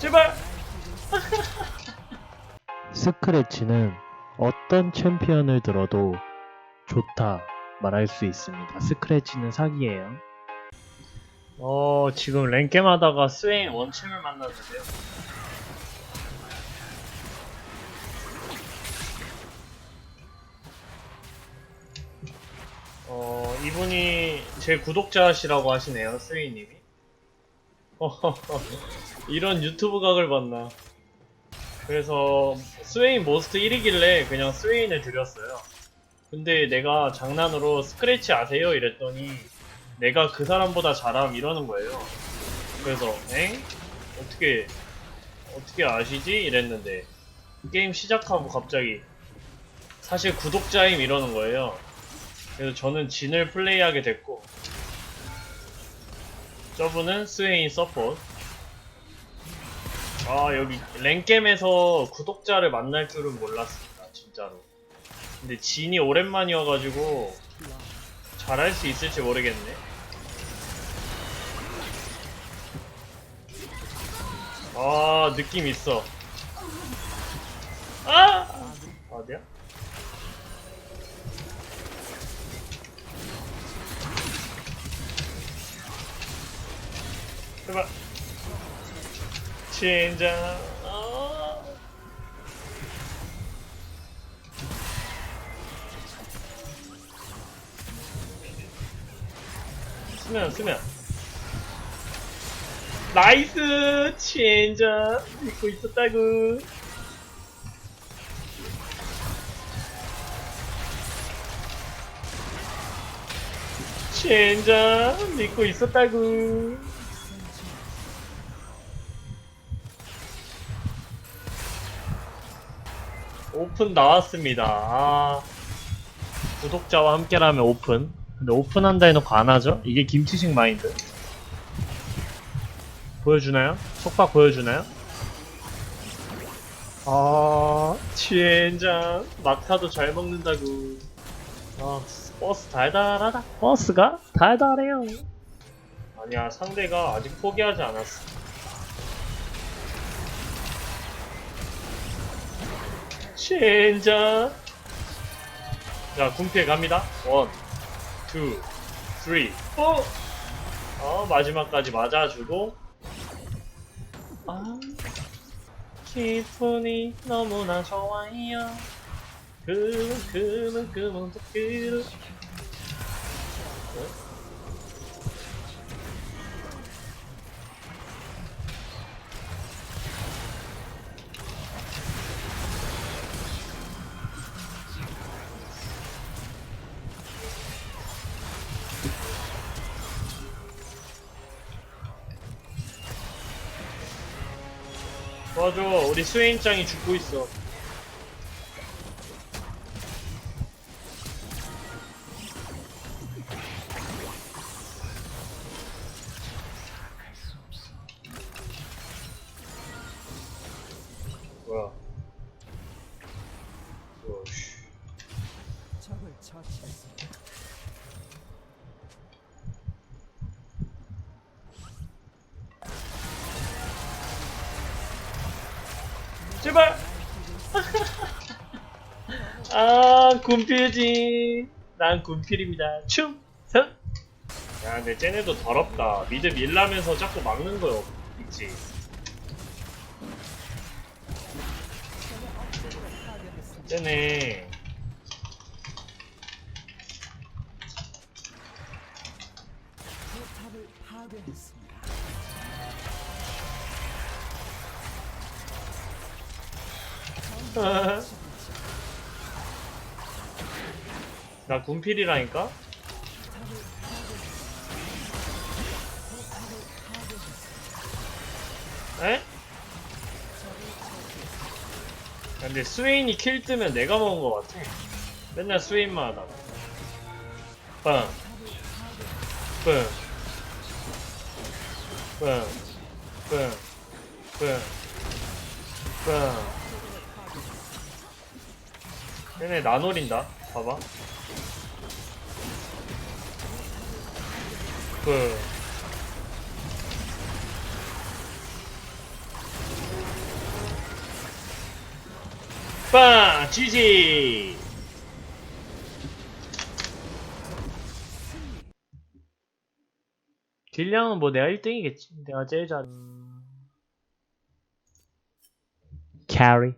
제발 스크래치는 어떤 챔피언을 들어도 좋다 말할 수 있습니다. 스크래치는 사기예요. 어 지금 랭겜 하다가 스웨인 원챔을 만났는데요 어 이분이 제 구독자시라고 하시네요 스웨인님이 이런 유튜브 각을 봤나 그래서 스웨인 모스트 1이길래 그냥 스웨인을 드렸어요 근데 내가 장난으로 스크래치 아세요? 이랬더니 내가 그 사람보다 잘함 이러는 거예요. 그래서 엥? 어떻게 어떻게 아시지? 이랬는데 게임 시작하고 갑자기 사실 구독자임 이러는 거예요. 그래서 저는 진을 플레이하게 됐고 저분은 스웨인 서포트 아 여기 랭겜에서 구독자를 만날 줄은 몰랐습니다 진짜로 근데 진이 오랜만이어가지고 잘할 수 있을지 모르겠네. 아, 느낌 있어. 아! 어디야? 제발. 진짜. 아. 쓰면 쓰면 나이스 진짜 믿고 있었다구 진짜 믿고 있었다구 오픈 나왔습니다 아, 구독자와 함께라면 오픈 근데 오픈한다 해놓고 안 하죠? 이게 김치식 마인드. 보여주나요? 속박 보여주나요? 아, 치엔장. 막타도 잘 먹는다고. 아, 버스 달달하다. 버스가 달달해요. 아니야, 상대가 아직 포기하지 않았어. 치엔장. 자, 궁피해 갑니다. 원. 2, 3, 4. 어, 마지막까지 맞아주고. 아, 기분이 너무나 좋아요. 그문, 그문, 그문, 그 도와줘, 우리 스웨인짱이 죽고 있어. 뭐야? 제발! 아, 군필지. 난 군필입니다. 충성! 야, 근데 쟤네도 더럽다. 미드 밀라면서 자꾸 막는 거요. 있지. 쟤네. 나 군필이라니까? 에? 야, 근데 스웨인이 킬 뜨면 내가 먹은 거 같아. 맨날 스웨인만 하다가. 빵. 뿡. 뿡. 뿡. 뿡. 뿡. 얘네 나노린다. 봐봐. 그. 빵! GG! 딜량은 뭐 내가 1등이겠지. 내가 제일 잘. 캐리.